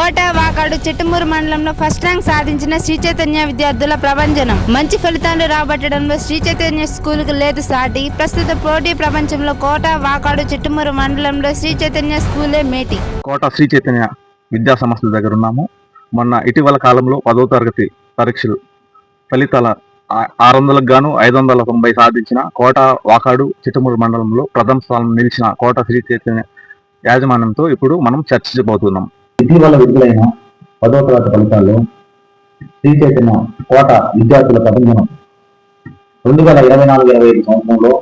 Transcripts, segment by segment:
కోట వాకాడు చిట్టమూరు మండలంలో first rank సాధించిన శ్రీ చైతన్య విద్యార్థుల ప్రభంజనం. మంచి ఫలితాలు రాబట్టడంలో శ్రీ చైతన్య స్కూల్కు లేదు సాటి. ప్రస్తుత పోటీ ప్రపంచంలో కోట వాకాడు చిట్టమూరు మండలంలో శ్రీ చైతన్య స్కూలే మేటి. కోట శ్రీ చైతన్య విద్యా సంస్థల దగ్గర ఉన్నాము. మొన్న ఇటీవల కాలంలో పదో తరగతి పరీక్షలు ఫలితాల ఆరు వందలకు గాను ఐదు వందల తొంభై సాధించిన కోట వాకాడు చిట్టమూరు మండలంలో ప్రథమ స్థానం నిలిచిన కోట శ్రీ చైతన్య యాజమాన్యంతో ఇప్పుడు మనం చర్చించబోతున్నాం. ఇటీవల విడుదలైన పదో తరగతి ఫలితాల్లో శ్రీ చైతన్య కోట విద్యార్థుల ప్రబంధనం రెండు వేల ఇరవై నాలుగు ఇరవై ఐదు సంవత్సరంలో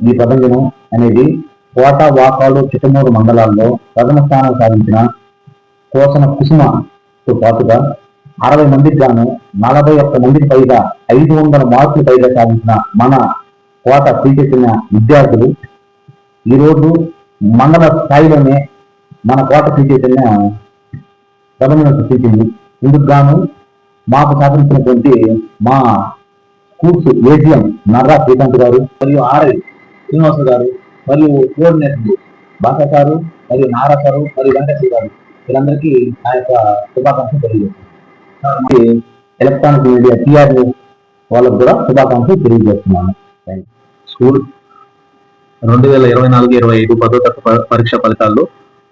ఈ ప్రబంధనం అనేది కోట వాకాలు చిట్టమూరు మండలాల్లో ప్రథమ స్థానం సాధించిన కోసన కుసుమతో పాటుగా అరవై మందికి గాను నలభై ఒక్క మందికి పైగా ఐదు వందల మార్కులు పైగా సాధించిన మన కోట శ్రీ విద్యార్థులు ఈరోజు మండల స్థాయిలోనే మన కోట శ్రీ చైతన్య ప్రబంధన సృష్టించింది ఇందుకు గాను మాకు సాధించినటువంటి మా స్కూల్స్ ఏజిఎం నర్రా శ్రీకాంత్ గారు మరియు ఆర్ఐ శ్రీనివాస గారు మరియు కోఆర్డినేటర్ బాసా గారు మరియు నారా గారు మరియు వెంకటేశ్వర గారు. వీళ్ళందరికీ నా యొక్క శుభాకాంక్షలు తెలియజేస్తున్నాను. ఎలక్ట్రానిక్ మీడియా టీఆర్ వాళ్ళకు కూడా శుభాకాంక్షలు తెలియజేస్తున్నాను. స్కూల్ రెండు వేల ఇరవై నాలుగు ఇరవై ఐదు పదో తరగతి పరీక్ష ఫలితాల్లో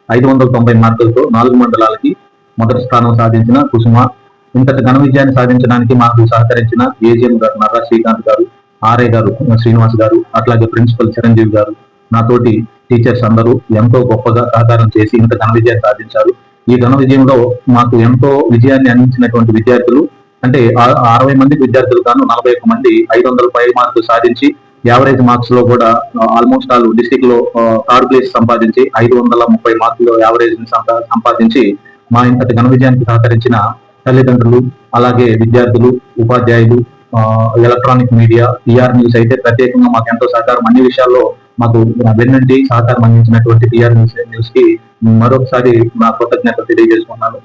ఐదు వందల తొంభై మార్కులతో నాలుగు మండలాలకి మొదటి స్థానం సాధించిన కుసుమ ఇంతటి ఘన విజయాన్ని సాధించడానికి మాకు సహకరించిన ఏజిఎం గారు నర్రా శ్రీకాంత్ గారు ఆర్ఏ గారు శ్రీనివాస్ గారు అట్లాగే ప్రిన్సిపల్ చిరంజీవి గారు నాతోటి టీచర్స్ అందరూ ఎంతో గొప్పగా సహకారం చేసి ఇంత ఘన విజయాన్ని సాధించారు. ఈ ఘన విజయంలో మాకు ఎంతో విజయాన్ని అందించినటువంటి విద్యార్థులు అంటే ఆ- అరవై మంది విద్యార్థులు గాను నలభై ఒక్క మంది ఐదు వందల పై మార్కులు సాధించి యావరేజ్ మార్క్స్లో కూడా ఆల్మోస్ట్ ఆల్ డిస్టిక్లో థర్డ్ ప్లేస్ సంపాదించి ఐదు వందల ముప్పై మార్కులు యావరేజ్ సంపాదించి మా ఇంతటి ఘన విజయానికి సహకరించిన తల్లిదండ్రులు అలాగే విద్యార్థులు ఉపాధ్యాయులు ఆ, ఎలక్ట్రానిక్ మీడియా టీఆర్ న్యూస్ అయితే ప్రత్యేకంగా మాకు ఎంతో సహకారం. అన్ని విషయాల్లో మాకు వెన్నంటి సహకారం అందించినటువంటి టీఆర్ న్యూస్ న్యూస్కి మరొకసారి నా కృతజ్ఞత తెలియజేసుకున్నాను